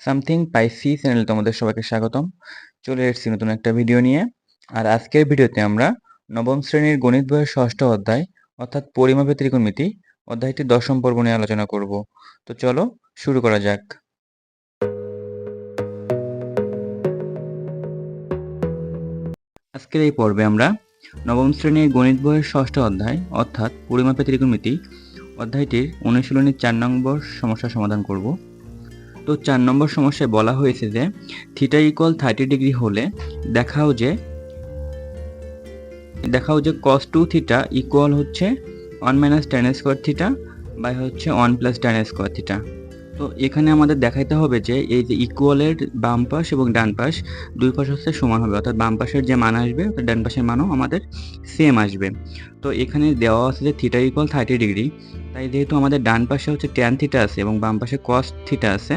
Something পাইসি চ্যানেলে তোমাদের সবাইকে স্বাগতম। চলে এসেছি নতুন একটা ভিডিও নিয়ে। আর আজকের ভিডিওতে আমরা নবম শ্রেণির গণিত বইয়ের ষষ্ঠ অধ্যায়, অর্থাৎ পরিমাপের ত্রিকোণমিতি অধ্যায়টি দশম পর্ব নিয়ে আলোচনা করব। তো চলো শুরু করা যাক। আজকের এই পর্বে আমরা নবম শ্রেণির গণিত বইয়ের ষষ্ঠ অধ্যায়, অর্থাৎ পরিমাপের ত্রিকোণমিতি, অধ্যায়টির অনুশীলনীর চার নম্বর সমস্যার সমাধান করব। তো চার নম্বর সমস্যায় বলা হয়েছে যে থিটা ইকুয়াল থার্টি ডিগ্রি হলে দেখাও যে দেখাও যে কস টু থিটা ইকুয়াল হচ্ছে one minus tan square theta by হচ্ছে one plus tan square theta তো এখানে আমাদের দেখাইতে হবে যে এই যে ইকুয়ালের বাম পাশ এবং ডান পাশ, দুই পাশ হচ্ছে সমান হবে। অর্থাৎ বাম পাশের যে মান আসবে, অর্থাৎ ডান পাশের মানও আমাদের সেম আসবে। তো এখানে দেওয়া আছে যে থিটা ইকুয়াল থার্টি ডিগ্রি তাই যেহেতু আমাদের ডান পাশে হচ্ছে ট্যান থিটা আছে এবং বাম পাশে কস থিটা আছে,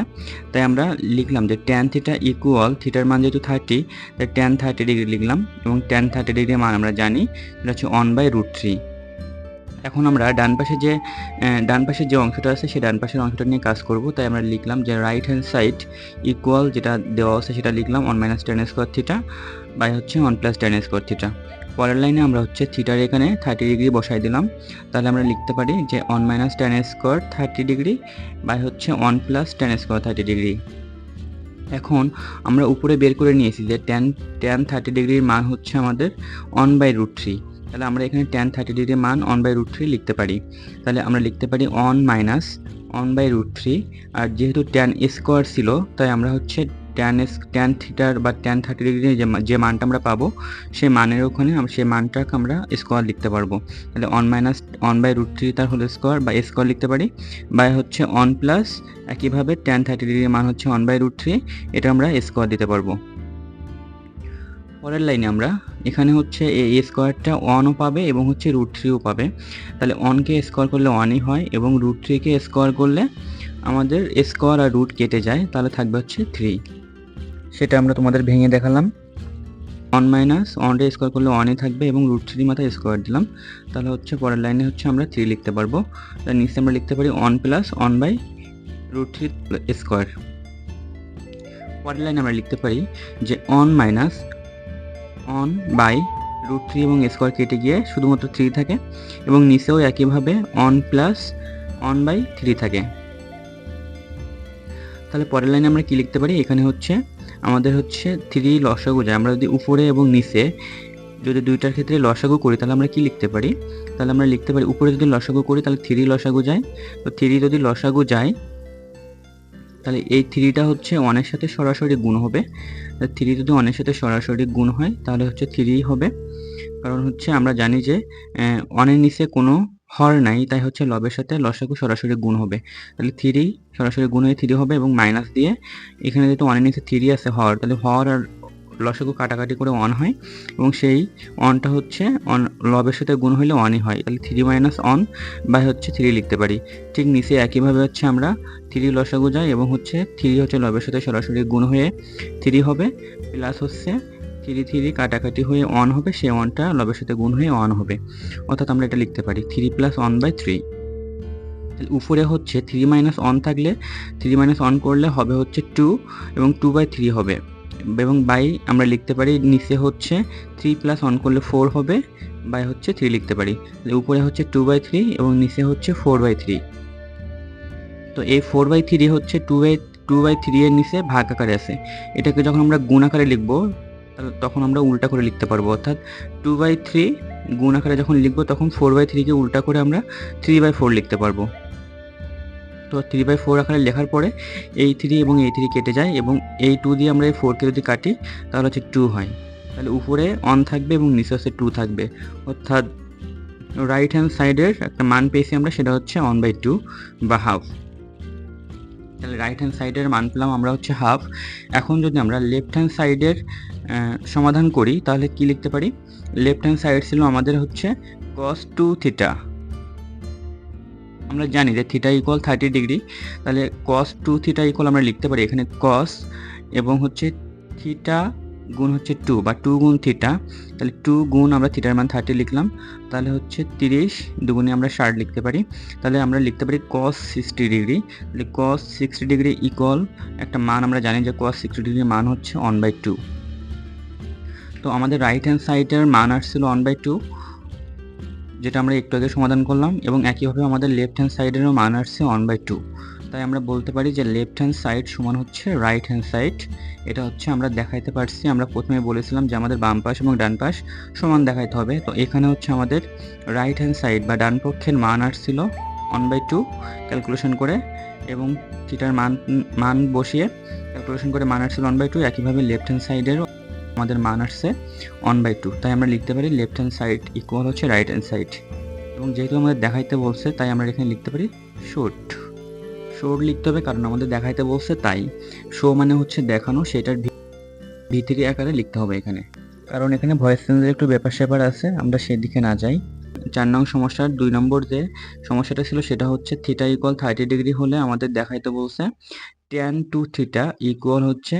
তাই আমরা লিখলাম যে ট্যান থিটা ইকুয়াল থিটার মান যেহেতু থার্টি তাই ট্যান থার্টি ডিগ্রি লিখলাম এবং ট্যান থার্টি ডিগ্রির মান আমরা জানি সেটা হচ্ছে ওয়ান বাই রুট থ্রি এখন আমরা ডান পাশে যে ডান পাশে যে অংশটা আছে সেই ডান পাশের অংশটা নিয়ে কাজ করব। তাই আমরা লিখলাম যে রাইট হ্যান্ড সাইড ইকুয়াল যেটা দেওয়া আছে সেটা লিখলাম one minus tan square theta by হচ্ছে one plus tan square theta পরের লাইনে আমরা হচ্ছে থিটার এখানে থার্টি ডিগ্রি বসাই দিলাম। তাহলে আমরা লিখতে পারি যে one minus tan square thirty degree by হচ্ছে one plus tan square thirty degree এখন আমরা উপরে বের করে নিয়েছি যে টেন টেন থার্টি ডিগ্রির মান হচ্ছে আমাদের ওয়ান বাই রুট থ্রি তাহলে আমরা এখানে টেন থার্টি ডিগ্রির মান ওয়ান বাই রুট থ্রি লিখতে পারি। তাহলে আমরা লিখতে পারি one minus one by root three আর যেহেতু টেন স্কোয়ার ছিল, তাই আমরা হচ্ছে ট্যান এস ট্যান থিটার বা ট্যান থার্টি ডিগ্রি যে যে মানটা আমরা পাবো, সেই মানের ওখানে সেই মানটাকে আমরা স্কোয়ার লিখতে পারব। তাহলে one minus one by root three তার হলো স্কোয়ার বা স্কোয়ার লিখতে পারি। বা হচ্ছে ওয়ান প্লাস একইভাবে ট্যান থার্টি ডিগ্রির মান হচ্ছে ওয়ান বাই রুট থ্রি এটা আমরা স্কোয়ার দিতে পারব। পরের লাইনে আমরা এখানে হচ্ছে এই স্কোয়ারটা ওয়ানও পাবে এবং হচ্ছে রুট থ্রিও পাবে। তাহলে ওয়ানকে স্কোয়ার করলে ওয়ানই হয় এবং রুট থ্রিকে স্কোয়ার করলে আমাদের স্কোয়ার আর রুট কেটে যায়, তাহলে থাকবে হচ্ছে থ্রি সেটা আমরা তোমাদের ভেঙে দেখালাম। ওয়ান মাইনাস ওয়ানটা স্কোয়ার করলে ওয়ানই থাকবে এবং রুট থ্রি মাথায় স্কোয়ার দিলাম। তাহলে হচ্ছে পরের লাইনে হচ্ছে আমরা থ্রি লিখতে পারব। তার নিচে আমরা লিখতে পারি one plus one by root three square পরের লাইনে আমরা লিখতে পারি যে one minus one by root three এবং স্কোয়ার কেটে গিয়ে শুধুমাত্র থ্রি থাকে এবং নিচেও একইভাবে one plus one by three থাকে। তাহলে পরের লাইনে আমরা কি লিখতে পারি? এখানে হচ্ছে আমাদের হচ্ছে থ্রি লসাগু যায়। আমরা যদি উপরে এবং নিচে যদি দুইটার ক্ষেত্রে লসাগু করি, তাহলে আমরা কি লিখতে পারি? তাহলে আমরা লিখতে পারি, উপরে যদি লসাগু করি, তাহলে থ্রি লসাগু যায়। তো থ্রি যদি লসাগু যায় তাহলে এই থ্রিটা হচ্ছে ওয়ানের সাথে সরাসরি গুণ হবে। থ্রি যদি ওয়ানের সাথে সরাসরি গুণ হয়, তাহলে হচ্ছে থ্রি হবে। কারণ হচ্ছে আমরা জানি যে ওয়ানের নিচে কোনো হর নাই, তাই হচ্ছে লবের সাথে লসাকু সরাসরি গুণ হবে। তাহলে থ্রি সরাসরি গুণ হয়ে থ্রি হবে এবং মাইনাস দিয়ে এখানে যেহেতু ওয়ানের নিচে থ্রি আছে হর, তাহলে হর আর লসাগু কাটাকাটি করে ওয়ান হয় এবং সেই ওয়ানটা হচ্ছে অন লবের সাথে গুণ হলে ওয়ানই হয় তাহলে থ্রি মাইনাস অন বাই হচ্ছে থ্রি লিখতে পারি ঠিক নিচে একইভাবে হচ্ছে আমরা থ্রি লসাগু যাই এবং হচ্ছে থ্রি হচ্ছে লবের সাথে সরাসরি গুণ হয়ে থ্রি হবে প্লাস হচ্ছে থ্রি থ্রি কাটাকাটি হয়ে অন হবে সে ওয়ানটা লবের সাথে গুণ হয়ে অন হবে অর্থাৎ আমরা এটা লিখতে পারি three plus one by three উপরে হচ্ছে থ্রি মাইনাস অন থাকলে থ্রি মাইনাস অন করলে হবে হচ্ছে টু এবং টু বাই থ্রি হবে এবং বাই আমরা লিখতে পারি নিচে হচ্ছে থ্রি প্লাস অন করলে ফোর হবে বাই হচ্ছে থ্রি লিখতে পারি। উপরে হচ্ছে টু বাই থ্রি এবং নিচে হচ্ছে ফোর বাই থ্রি তো এই ফোর বাই থ্রি হচ্ছে two by two by three এর নিচে ভাগ আকারে আছে। এটাকে যখন আমরা গুণ আকারে লিখব তখন আমরা উল্টা করে লিখতে পারব। অর্থাৎ টু বাই থ্রি গুণ আকারে যখন লিখব, তখন ফোর বাই থ্রিকে উল্টা করে আমরা থ্রি বাই ফোর লিখতে পারব। তো থ্রি বাই ফোর আকারে লেখার পরে এই থ্রি এবং এই থ্রি কেটে যায় এবং এই টু দিয়ে আমরা এই ফোরকে যদি কাটি, তাহলে হচ্ছে টু হয়। তাহলে উপরে অন থাকবে এবং নিচে হচ্ছে টু থাকবে। অর্থাৎ রাইট হ্যান্ড সাইডের একটা মান পেয়েছি আমরা, সেটা হচ্ছে ওয়ান বাই টু বা হাফ তাহলে রাইট হ্যান্ড সাইডের মান পেলাম আমরা হচ্ছে হাফ এখন যদি আমরা লেফট হ্যান্ড সাইডের সমাধান করি, তাহলে কি লিখতে পারি? লেফট হ্যান্ড সাইড ছিল আমাদের হচ্ছে কস টু থিটা আমরা জানি যে থিটা ইকুয়াল থার্টি ডিগ্রি তাহলে কস টু থিটা ইকুয়াল আমরা লিখতে পারি এখানে কস এবং হচ্ছে থিটা গুণ হচ্ছে টু বা টু গুণ থিটা তাহলে টু গুণ আমরা থিটার মান থার্টি লিখলাম, তাহলে হচ্ছে তিরিশ দুগুণে আমরা ষাট লিখতে পারি, তাহলে আমরা লিখতে পারি কস সিক্সটি ডিগ্রি তাহলে কস সিক্সটি ডিগ্রি ইকুয়াল একটা মান আমরা জানি যে কস সিক্সটি ডিগ্রির মান হচ্ছে ওয়ান বাই টু তো আমাদের রাইট হ্যান্ড সাইডের মান আসছিল ওয়ান বাই টু যেটা আমরা একটু আগে সমাধান করলাম এবং একইভাবে আমাদের লেফট হ্যান্ড সাইডেরও মান আসছে ওয়ান বাই টু তাই আমরা বলতে পারি যে লেফট হ্যান্ড সাইড সমান হচ্ছে রাইট হ্যান্ড সাইড এটা হচ্ছে আমরা দেখাইতে পারছি, আমরা প্রথমে বলেছিলাম যে আমাদের বাম পাশ এবং ডান পাশ সমান দেখাইতে হবে। তো এখানে হচ্ছে আমাদের রাইট হ্যান্ড সাইড বা ডান পক্ষের মান আসছিল ওয়ান বাই টু ক্যালকুলেশন করে এবং থিটার মান মান বসিয়ে ক্যালকুলেশন করে মান আসছিল ওয়ান বাই টু একইভাবে লেফট হ্যান্ড সাইডেরও আমাদের মান আসছে ওয়ান বাই টু তাই আমরা লিখতে পারি লেফট হ্যান্ড সাইড ইকুয়াল হচ্ছে রাইট হ্যান্ড সাইড এবং যেহেতু আমাদের দেখাইতে বলছে, তাই আমরা এখানে লিখতে পারি শোট শোর লিখতে হবে কারণ আমাদের দেখাইতে বলছে তাই। শো মানে হচ্ছে দেখানো, সেটার ভিতরি আকারে লিখতে হবে এখানে। কারণ এখানে ভয়েস চেঞ্জের একটু ব্যাপার স্যাপার আছে, আমরা সেদিকে না যাই। চার নং সমস্যার দুই নম্বর যে সমস্যাটা ছিল, সেটা হচ্ছে থিটা ইকুয়াল থার্টি ডিগ্রি হলে আমাদের দেখাইতে বলছে টেন টু থিটা ইকুয়াল হচ্ছে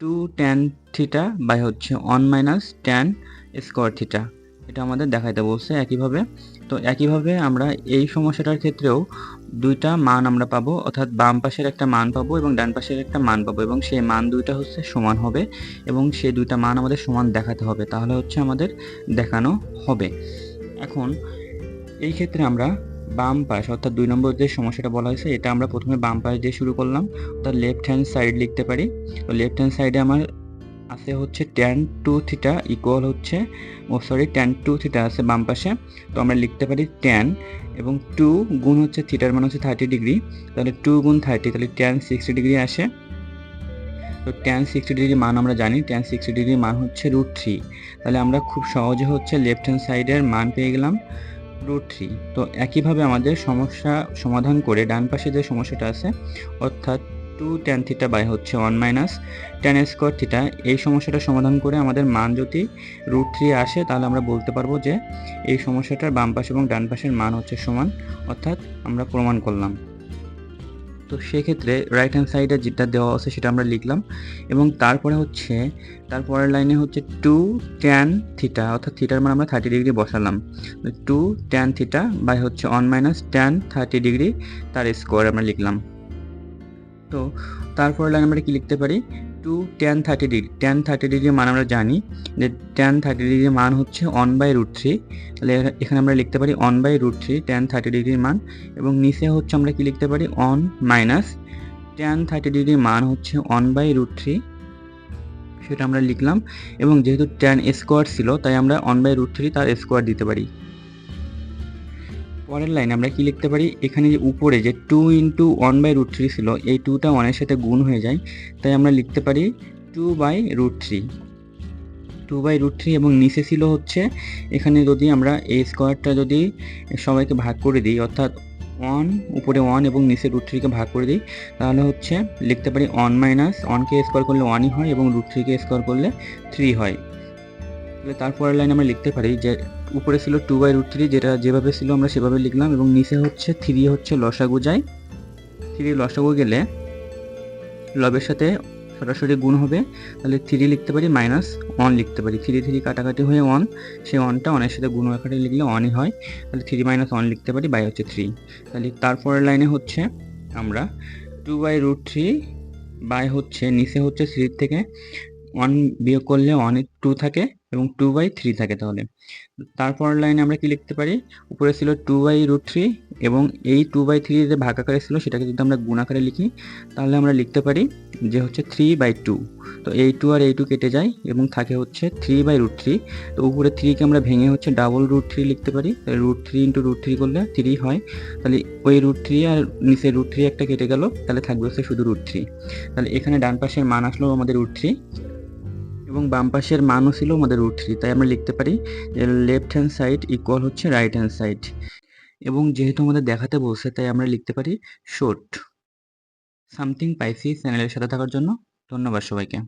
টু টেন থিটা বাই হচ্ছে one minus tan square theta এটা আমাদের দেখাইতে বলছে একইভাবে। তো একইভাবে আমরা এই সমস্যাটার ক্ষেত্রেও দুইটা মান আমরা পাবো, অর্থাৎ বাম পাশের একটা মান পাবো এবং ডান পাশের একটা মান পাবো এবং সেই মান দুইটা হচ্ছে সমান হবে এবং সেই দুইটা মান আমাদের সমান দেখাতে হবে। তাহলে হচ্ছে আমাদের দেখানো হবে। এখন এই ক্ষেত্রে আমরা বাম পাশ, অর্থাৎ দুই নম্বর যে সমস্যাটা বলা হয়েছে, এটা আমরা প্রথমে বাম পাশ দিয়ে শুরু করলাম। অর্থাৎ লেফট হ্যান্ড সাইড লিখতে পারি। তো লেফট হ্যান্ড সাইডে আমার আছে হচ্ছে টেন টু থিটা ইকুয়াল হচ্ছে, oh sorry tan two theta আছে বাম পাশে। তো আমরা লিখতে পারি টেন এবং টু গুণ হচ্ছে থিটার মানে হচ্ছে থার্টি ডিগ্রি তাহলে টু গুণ থার্টি তাহলে টেন সিক্সটি ডিগ্রি আসে। তো টেন সিক্সটি ডিগ্রি মান আমরা জানি টেন সিক্সটি ডিগ্রি মান হচ্ছে রুট থ্রি তাহলে আমরা খুব সহজে হচ্ছে লেফট হ্যান্ড সাইডের মান পেয়ে গেলাম। রুট থ্রি তো একইভাবে আমাদের সমস্যা সমাধান করে ডান পাশে যে সমস্যাটা আছে, অর্থাৎ টু টেন থিটা বাই হচ্ছে one minus tan square theta এই সমস্যাটা সমাধান করে আমাদের মান যদি রুট থ্রি আসে, তাহলে আমরা বলতে পারব যে এই সমস্যাটার বাম পাশ এবং ডান পাশের মান হচ্ছে সমান, অর্থাৎ আমরা প্রমাণ করলাম। তো সেক্ষেত্রে রাইট হ্যান্ড সাইডে যেটা দেওয়া আছে সেটা আমরা লিখলাম এবং তারপরে হচ্ছে, তারপরের লাইনে হচ্ছে টু ট্যান থিটা অর্থাৎ থিটার মান আমরা থার্টি ডিগ্রি বসালাম। টু ট্যান থিটা বাই হচ্ছে one minus tan thirty degree তার স্কোয়ার আমরা লিখলাম। তো তারপরে লাইন আমরা কি লিখতে পারি? Two tan thirty degree tan thirty degree মান আমরা জানি, যে টেন থার্টি ডিগ্রি মান হচ্ছে অন বাই রুট থ্রি তাহলে এখানে আমরা লিখতে পারি one by root three tan thirty ডিগ্রির মান, এবং নিচে হচ্ছে আমরা কি লিখতে পারি? অন মাইনাস টেন থার্টি ডিগ্রির মান হচ্ছে অন বাই রুট থ্রি সেটা আমরা লিখলাম, এবং যেহেতু টেন স্কোয়ার ছিল, তাই আমরা অন বাই রুট থ্রি তার স্কোয়ার দিতে পারি। পরের লাইন আমরা কি লিখতে পারি? এখানে যে উপরে যে two into one by root three ছিল, এই টুটা ওয়ানের সাথে গুণ হয়ে যায়। তাই আমরা লিখতে পারি two by root three two by root three এবং নিচে ছিল হচ্ছে, এখানে যদি আমরা এই স্কোয়ারটা যদি সবাইকে ভাগ করে দিই, অর্থাৎ ওয়ান উপরে ওয়ান এবং নিচে রুট থ্রিকে ভাগ করে দিই, তাহলে হচ্ছে লিখতে পারি ওয়ান মাইনাস ওয়ানকে স্কোয়ার করলে ওয়ানই হয় এবং রুট থ্রিকে স্কোয়ার করলে থ্রি হয়। তারপরের লাইন আমরা লিখতে পারি যে উপরে ছিল টু বাই রুট থ্রি যেটা যেভাবে ছিল আমরা সেভাবে লিখলাম এবং নিচে হচ্ছে থ্রি হচ্ছে লসাগু যায়। থ্রি লসাগু গেলে লবের সাথে সরাসরি গুণ হবে। তাহলে থ্রি লিখতে পারি মাইনাস ওয়ান লিখতে পারি। থ্রি থ্রি কাটাকাটি হয়ে ওয়ান সেই ওয়ানটা ওয়ানের সাথে গুণ আকারে লিখলে ওয়ানই হয়। তাহলে থ্রি মাইনাস ওয়ান লিখতে পারি বাই হচ্ছে থ্রি তাহলে তারপরের লাইনে হচ্ছে আমরা two by root three by হচ্ছে, নিচে হচ্ছে থ্রির থেকে ওয়ান বিয়োগ করলে ওয়ান টু থাকে এবং টু বাই থ্রি থাকে তাহলে। তারপর লাইনে আমরা কি লিখতে পারি? উপরে ছিল টু বাই রুট থ্রি এবং এই টু বাই থ্রি যে ভাগ আকারে ছিল সেটাকে যদি আমরা গুণ আকারে লিখি, তাহলে আমরা লিখতে পারি যে হচ্ছে থ্রি বাই টু তো এই টু আর এই টু কেটে যায় এবং থাকে হচ্ছে থ্রি বাই রুট থ্রি তো উপরে থ্রিকে আমরা ভেঙে হচ্ছে ডাবল রুট থ্রি লিখতে পারি। তাহলে root three into root three করলে থ্রি হয়। তাহলে ওই রুট থ্রি আর নিচে রুট থ্রি একটা কেটে গেল, তাহলে থাকবে হচ্ছে শুধু রুট থ্রি তাহলে এখানে ডান পাশের মান আসলো আমাদের রুট থ্রি এবং বাম পাশের মানও ছিল আমাদের রুট থ্রি তাই আমরা লিখতে পারি লেফট হ্যান্ড সাইড ইকুয়াল হচ্ছে রাইট হ্যান্ড সাইড এবং যেহেতু আমাদের দেখাতে বলছে, তাই আমরা লিখতে পারি শোট সামথিং পাইসি চ্যানেলের সাথে থাকার জন্য ধন্যবাদ সবাইকে।